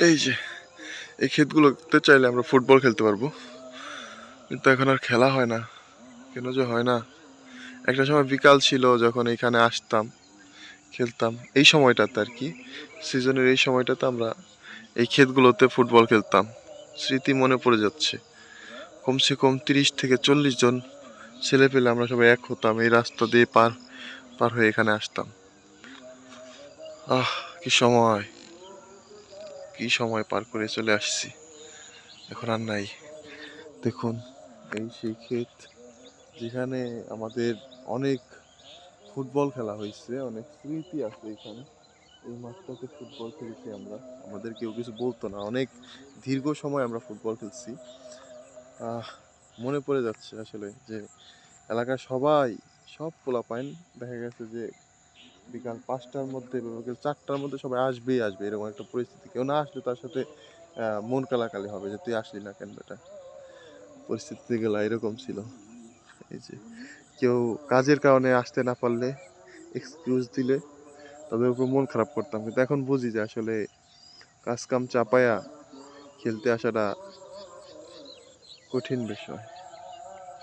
এই যে, এই ক্ষেতগুলোতে চাইলে আমরা ফুটবল খেলতে পারব। কিন্তু এখন আর খেলা হয় না। কেন যে হয় না? একটা সময় বিকাল ছিল যখন এখানে আসতাম, খেলতাম। এই সময়টাতে আর কি, সিজনের এই সময়টাতে আমরা এই ক্ষেতগুলোতে ফুটবল খেলতাম। স্মৃতি মনে পড়ে যাচ্ছে। কমসে কম তিরিশ থেকে চল্লিশ জন ছেলে পেলে আমরা সবাই এক হতাম, এই রাস্তা দিয়ে পার পার হয়ে এখানে আসতাম। আহ, কি সময়। কি সময় পার করে চলে আসছি? এখন আর নাই। দেখুন, এই সেই ক্ষেত যেখানে আমাদের অনেক ফুটবল খেলা হয়েছে, অনেক স্মৃতি আছে এখানে। এই মাঠটাতে ফুটবল খেলছি আমরা। আমাদের কেউ কিছু বলতো না। অনেক দীর্ঘ সময় আমরা ফুটবল খেলছি। মনে পড়ে যাচ্ছে আসলে যে এলাকার সবাই সব পোলা পাইন দেখা গেছে যে বিকাল পাঁচটার মধ্যে বিকাল চারটার মধ্যে সবাই আসবেই আসবে, এরকম একটা পরিস্থিতি। কেউ না আসলে তার সাথে মন কালাকালি হবে যে তুই আসলি না কেন বেটা? পরিস্থিতি গেলা এরকম ছিল। এই যে, কেউ কাজের কারণে আসতে না পারলে এক্সকিউজ দিলে তাদের উপর মন খারাপ করতাম। কিন্তু এখন বুঝি যে আসলে কাজ কাম চাপায়া খেলতে আসাটা কঠিন বিষয়।